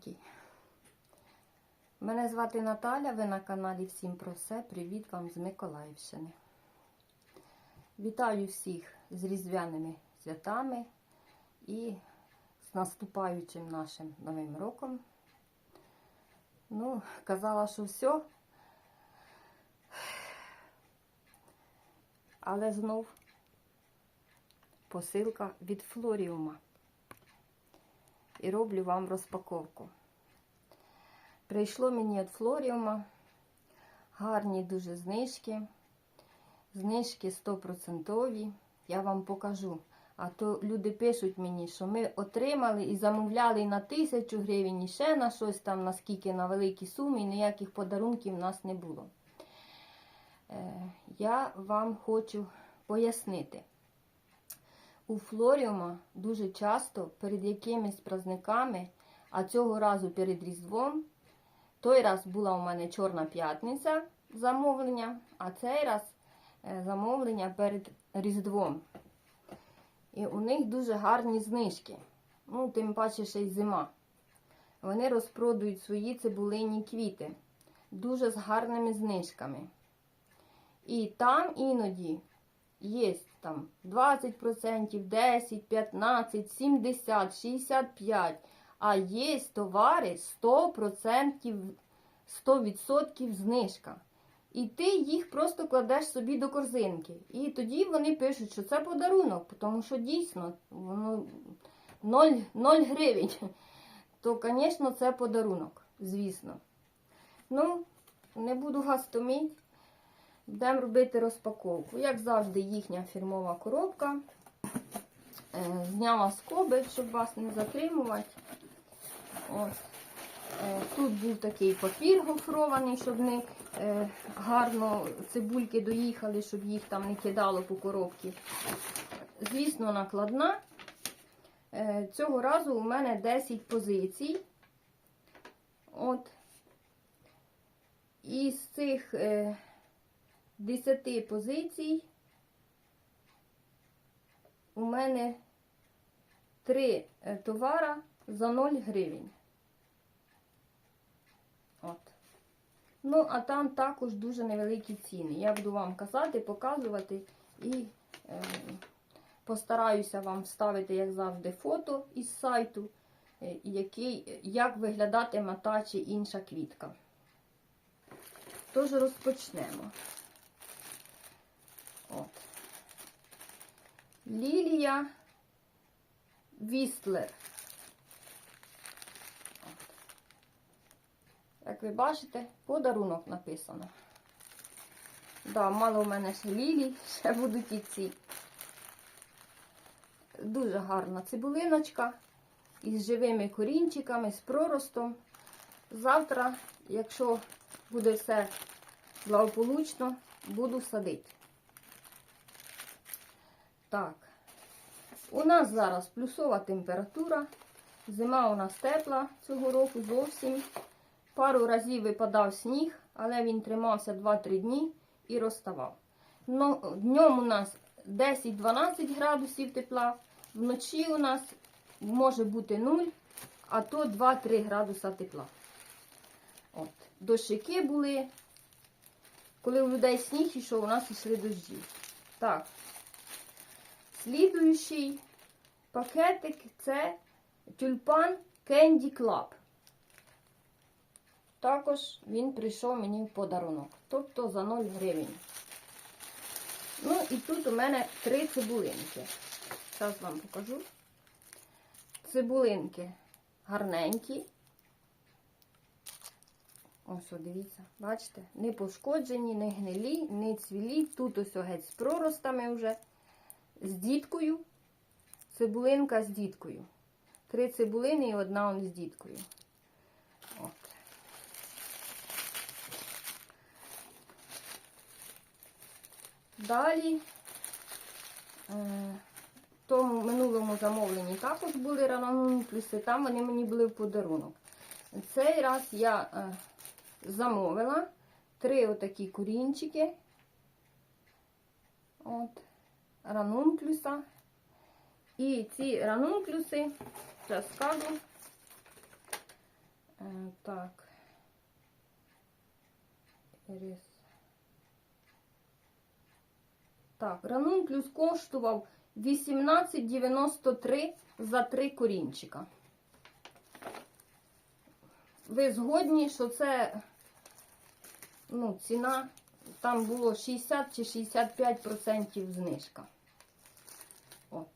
дорогенькі. Мене звати Наталя, ви на каналі Всім про все. Привіт вам з Миколаївщини. Вітаю всіх з різдвяними святами і з наступаючим нашим новим роком. Ну, казала, що все. Але знов посилка від Флоріума. І роблю вам розпаковку. Прийшло мені від Флоріума гарні дуже знижки. Знижки 100%. Я вам покажу. А то люди пишуть мені, що ми отримали і замовляли на тисячу гривень, і ще на щось там, наскільки на великі суми, і ніяких подарунків в нас не було. Е, Я вам хочу пояснити. У Флоріума дуже часто перед якимись праздниками, а цього разу перед Різдвом, той раз була у мене Чорна п'ятниця замовлення, а цей раз е, замовлення перед Різдвом. І у них дуже гарні знижки. Ну, тим паче ще й зима. Вони розпродують свої цибулині квіти. Дуже з гарними знижками. І там іноді є там 20%, 10, 15, 70, 65. А є товари 100%, 100% знижка. І ти їх просто кладеш собі до корзинки. І тоді вони пишуть, що це подарунок, тому що дійсно воно 0, 0 гривень. То, звісно, це подарунок, звісно. Ну, не буду вас. Будемо робити розпаковку. Як завжди, їхня фірмова коробка. Е, Зняла скоби, щоб вас не затримувати. Ось. Е, Тут був такий папір гофрований, щоб не гарно цибульки доїхали, щоб їх там не кидало по коробці. Звісно, накладна. Е, Цього разу у мене 10 позицій. От. І з цих 10 позицій у мене 3 товара за 0 гривень. От. Ну, а там також дуже невеликі ціни. Я буду вам казати, показувати і е, постараюся вам вставити, як завжди, фото із сайту, е, який, як виглядатиме та чи інша квітка. Тож розпочнемо. От. Лілія Вістлер. Як ви бачите, подарунок написано. Да, мало в мене ще лілій, ще будуть і ці. Дуже гарна цибулиночка із живими корінчиками, з проростом. Завтра, якщо буде все благополучно, буду садити. Так, у нас зараз плюсова температура. Зима у нас тепла цього року зовсім. Пару разів випадав сніг, але він тримався 2-3 дні і розставав. Ну, Днем у нас 10-12 градусів тепла, вночі у нас може бути 0, а то 2-3 градуса тепла. От. Дощики були. Коли у людей сніг ішов, у нас йшли дощі. Так. Слідуючий пакетик це тюльпан Candy Club. Також він прийшов мені в подарунок, тобто за 0 гривень. Ну і тут у мене три цибулинки. Зараз вам покажу. Цибулинки гарненькі. Ось, дивіться, бачите, не пошкоджені, не гнилі, не цвілі. Тут ось геть з проростами вже, з діткою. Цибулинка з діткою. Три цибулини і одна он з діткою. От. Далі, е, в тому минулому замовленні також були ранонуклюси, там вони мені були в подарунок. Цей раз я е, замовила три отакі корінчики. От, ранунклюса. І ці ранунклюси, зараз скажу, Е, так. Рис. Так, ранунклюс коштував 18,93 за три корінчика. Ви згодні, що це ну, ціна, там було 60 чи 65% знижка. От.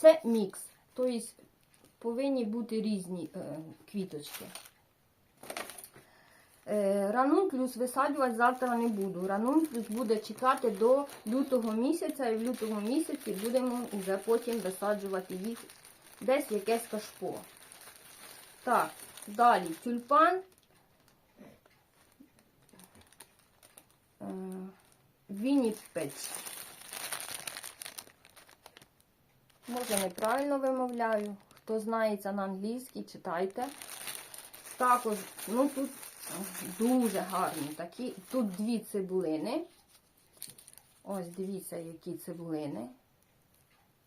Це мікс. Тобто повинні бути різні е, квіточки. Е, ранунклюс висаджувати завтра не буду. Ранунклюс буде чекати до лютого місяця, і в лютому місяці будемо вже потім висаджувати їх десь якесь кашпо. Так, далі тюльпан. Е, Вінніпеч. Може, неправильно вимовляю. Хто знається на англійській, читайте. Також, ну тут дуже гарні такі. Тут дві цибулини. Ось дивіться, які цибулини.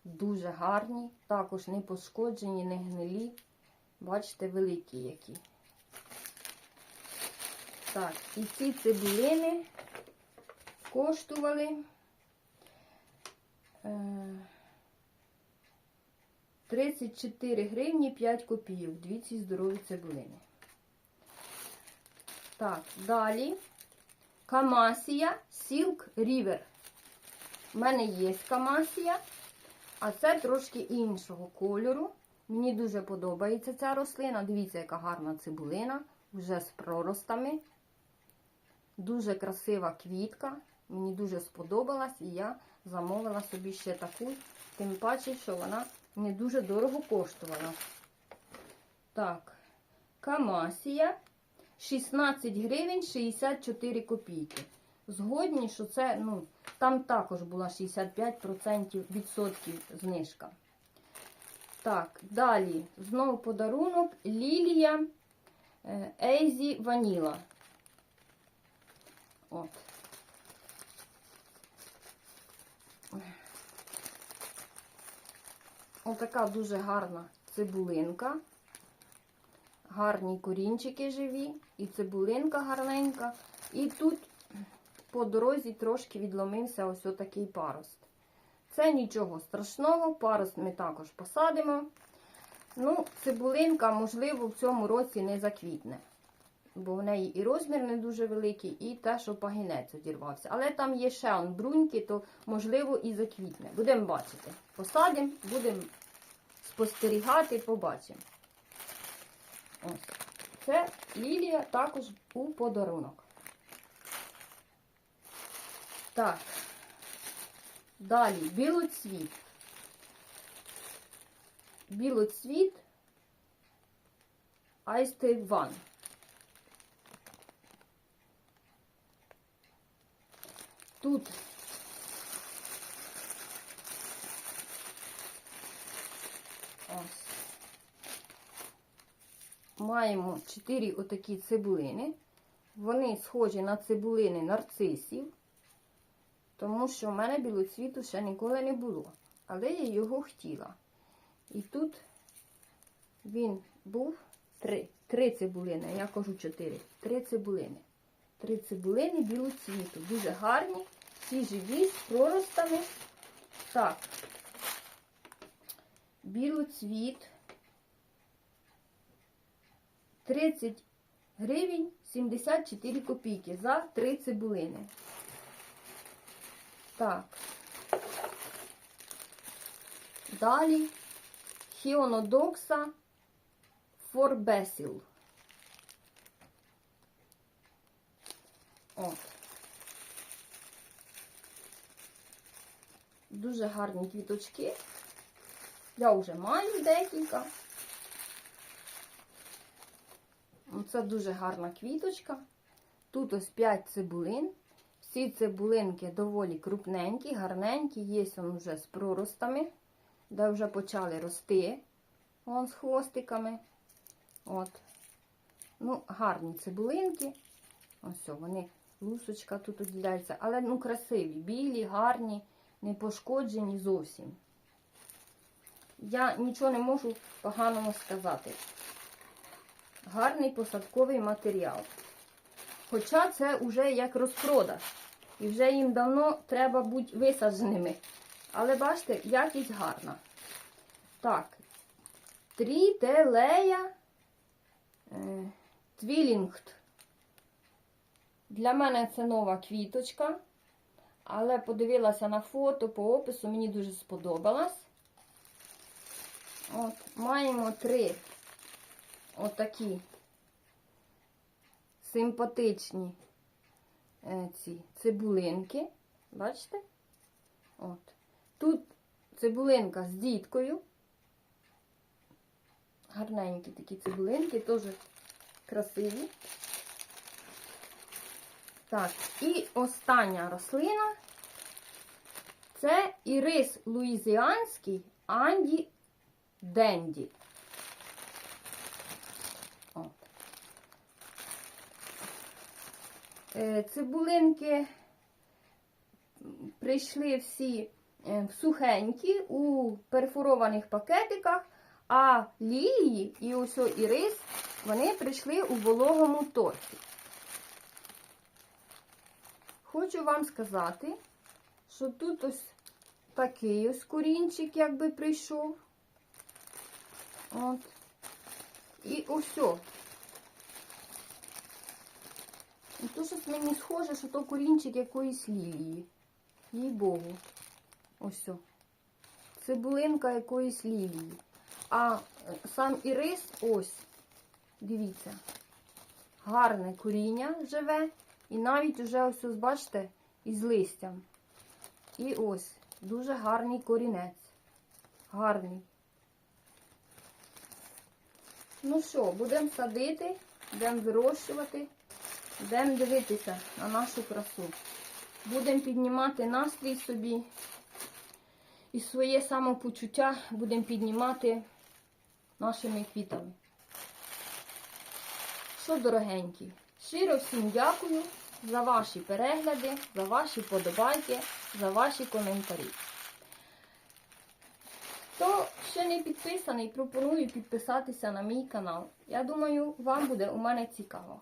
Дуже гарні. Також не пошкоджені, не гнилі. Бачите, великі які. Так, і ці цибулини коштували. Е 34 гривні 5 копійок. Дві ці здорові цибулини. Так, далі. Камасія Silk River. У мене є камасія, а це трошки іншого кольору. Мені дуже подобається ця рослина. Дивіться, яка гарна цибулина, вже з проростами. Дуже красива квітка. Мені дуже сподобалась і я замовила собі ще таку, тим паче, що вона не дуже дорого коштувала. Так, Камасія 16 гривень 64 копійки. Згодні, що це, ну, там також була 65% відсотків знижка. Так, далі, знову подарунок Лілія е, Ейзі Ваніла. От. Отака дуже гарна цибулинка. Гарні корінчики живі, і цибулинка гарненька. І тут по дорозі трошки відломився ось отакий парост. Це нічого страшного, парост ми також посадимо. Ну, цибулинка, можливо, в цьому році не заквітне. Бо в неї і розмір не дуже великий, і те, що пагінець одірвався. Але там є ще он бруньки, то, можливо, і заквітне. Будемо бачити. Посадимо, будемо спостерігати, побачимо. Ось. Це лілія також у подарунок. Так. Далі білоцвіт. Білоцвіт Айстейван. Тут ось маємо 4 отакі цибулини. Вони схожі на цибулини нарцисів, тому що в мене білоцвіту ще ніколи не було. Але я його хотіла. І тут він був три. Три цибулини, я кажу чотири. Три цибулини. Три цибулини білоцвіту. Дуже гарні, всі живі, з проростами. Так, білоцвіт. 30 гривень 74 копійки за 3 цибулини. Так. Далі Хіонодокса Форбесіл. От. Дуже гарні квіточки. Я вже маю декілька. Це дуже гарна квіточка. Тут ось 5 цибулин. Всі цибулинки доволі крупненькі, гарненькі, є вони вже з проростами, де вже почали рости. Вон з хвостиками. От. Ну, гарні цибулинки. Ось, вони, лусочка тут відділяється, але ну, красиві, білі, гарні, не пошкоджені зовсім. Я нічого не можу поганого сказати. гарний посадковий матеріал. Хоча це вже як розпродаж. І вже їм давно треба бути висадженими. Але бачите, якість гарна. Так, трітелея е, твілінгт. Для мене це нова квіточка. Але подивилася на фото по опису, мені дуже сподобалась. От, маємо три отакі симпатичні е, ці цибулинки. Бачите? От. Тут цибулинка з діткою. Гарненькі такі цибулинки, теж красиві. Так, і остання рослина це ірис луїзіанський Анді Денді. Е, Цибулинки прийшли всі е, в сухенькі у перфорованих пакетиках, а лілії і ось ірис вони прийшли у вологому торфі. Хочу вам сказати, що тут ось такий ось корінчик, якби прийшов. От. І ось. І то щось мені схоже, що то корінчик якоїсь лілії. Їй Богу. Ось. Цибулинка якоїсь лілії. А е, сам ірис ось. Дивіться. Гарне коріння живе. І навіть уже ось, ось бачите, із листям. І ось, дуже гарний корінець. Гарний. Ну що, будемо садити, будемо вирощувати, будемо дивитися на нашу красу. Будемо піднімати настрій собі і своє самопочуття будемо піднімати нашими квітами. Що, дорогенькі, щиро всім дякую за ваші перегляди, за ваші подобайки, за ваші коментарі. Хто ще не підписаний, пропоную підписатися на мій канал. Я думаю, вам буде у мене цікаво.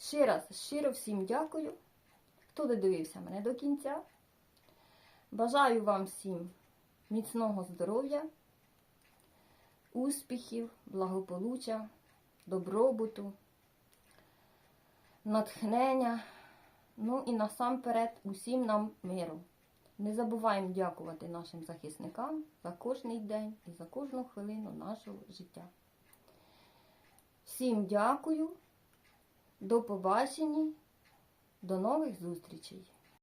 Ще раз щиро всім дякую, хто додивився мене до кінця. Бажаю вам всім міцного здоров'я, успіхів, благополуччя, добробуту, натхнення, ну і насамперед усім нам миру. Не забуваємо дякувати нашим захисникам за кожний день і за кожну хвилину нашого життя. Всім дякую, до побачення, до нових зустрічей!